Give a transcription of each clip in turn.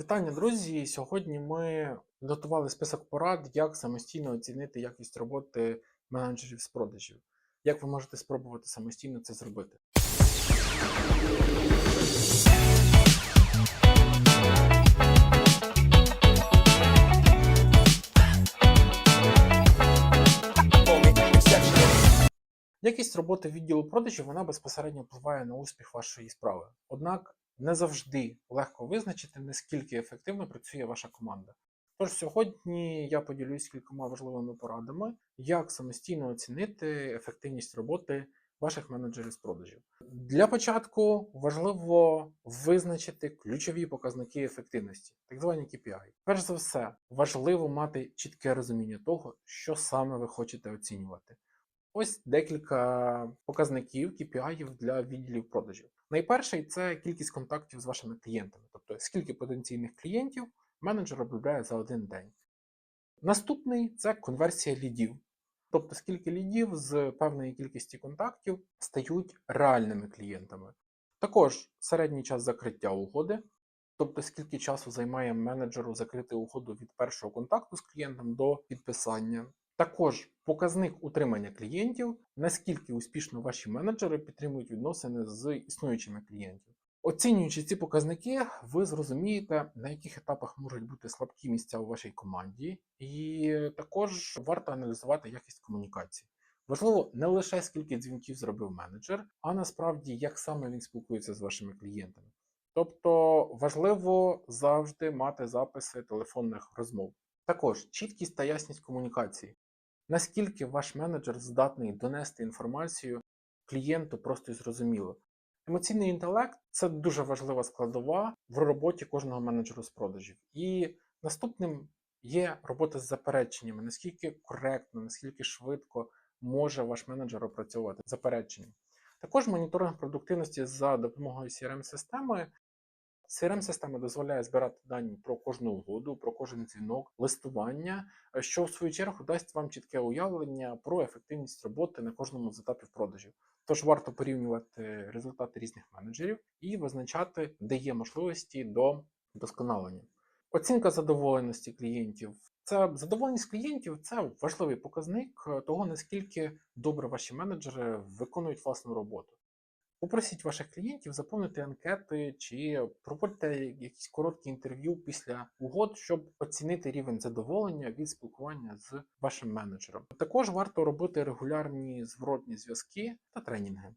Вітання, друзі! Сьогодні ми підготували список порад, як самостійно оцінити якість роботи менеджерів з продажів. Як ви можете спробувати самостійно це зробити? Якість роботи відділу продажів вона безпосередньо впливає на успіх вашої справи. Однак не завжди легко визначити, наскільки ефективно працює ваша команда. Тож сьогодні я поділюсь кількома важливими порадами, як самостійно оцінити ефективність роботи ваших менеджерів з продажів. Для початку важливо визначити ключові показники ефективності, так звані KPI. Перш за все, важливо мати чітке розуміння того, що саме ви хочете оцінювати. Ось декілька показників KPI для відділів продажів. Найперший це кількість контактів з вашими клієнтами, тобто скільки потенційних клієнтів менеджер обробляє за один день. Наступний це конверсія лідів, тобто скільки лідів з певної кількості контактів стають реальними клієнтами. Також середній час закриття угоди, тобто скільки часу займає менеджеру закрити угоду від першого контакту з клієнтом до підписання. Також показник утримання клієнтів, наскільки успішно ваші менеджери підтримують відносини з існуючими клієнтами. Оцінюючи ці показники, ви зрозумієте, на яких етапах можуть бути слабкі місця у вашій команді, і також варто аналізувати якість комунікації. Важливо не лише скільки дзвінків зробив менеджер, а насправді як саме він спілкується з вашими клієнтами. Тобто важливо завжди мати записи телефонних розмов. Також чіткість та ясність комунікації. Наскільки ваш менеджер здатний донести інформацію клієнту просто і зрозуміло. Емоційний інтелект це дуже важлива складова в роботі кожного менеджеру з продажів. І наступним є робота з запереченнями, наскільки коректно, наскільки швидко може ваш менеджер опрацьовувати заперечення. Також моніторинг продуктивності за допомогою CRM-системи. CRM-система дозволяє збирати дані про кожну угоду, про кожен дзвінок, листування, що в свою чергу дасть вам чітке уявлення про ефективність роботи на кожному з етапів продажів. Тож варто порівнювати результати різних менеджерів і визначати, де є можливості до вдосконалення. Оцінка задоволеності клієнтів. Це задоволеність клієнтів це важливий показник того, наскільки добре ваші менеджери виконують власну роботу. Попросіть ваших клієнтів заповнити анкети чи проводьте якісь короткі інтерв'ю після угод, щоб оцінити рівень задоволення від спілкування з вашим менеджером. Також варто робити регулярні зворотні зв'язки та тренінги.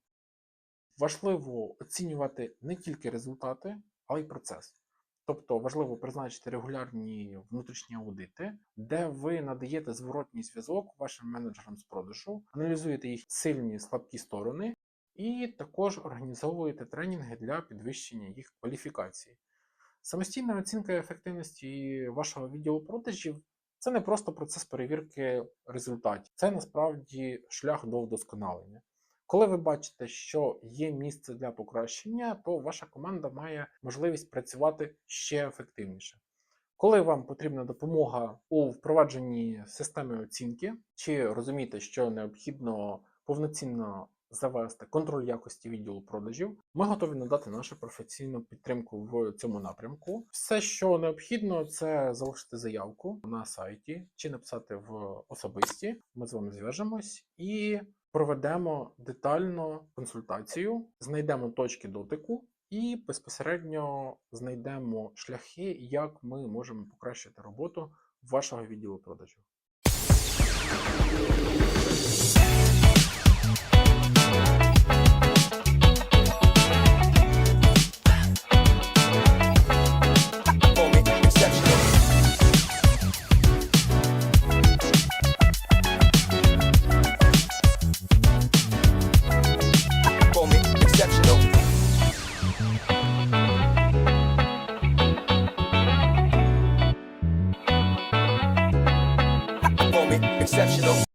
Важливо оцінювати не тільки результати, але й процес. Тобто важливо призначити регулярні внутрішні аудити, де ви надаєте зворотній зв'язок вашим менеджерам з продажу, аналізуєте їх сильні слабкі сторони і також організовуєте тренінги для підвищення їх кваліфікації. Самостійна оцінка ефективності вашого відділу продажів це не просто процес перевірки результатів, це насправді шлях до вдосконалення. Коли ви бачите, що є місце для покращення, то ваша команда має можливість працювати ще ефективніше. Коли вам потрібна допомога у впровадженні системи оцінки, чи розумієте, що необхідно повноцінно завести контроль якості відділу продажів, ми готові надати нашу професійну підтримку в цьому напрямку. Все, що необхідно, це залишити заявку на сайті чи написати в особисті. Ми з вами зв'яжемось і проведемо детальну консультацію, знайдемо точки дотику. І безпосередньо знайдемо шляхи, як ми можемо покращити роботу вашого відділу продажів. Exceptional.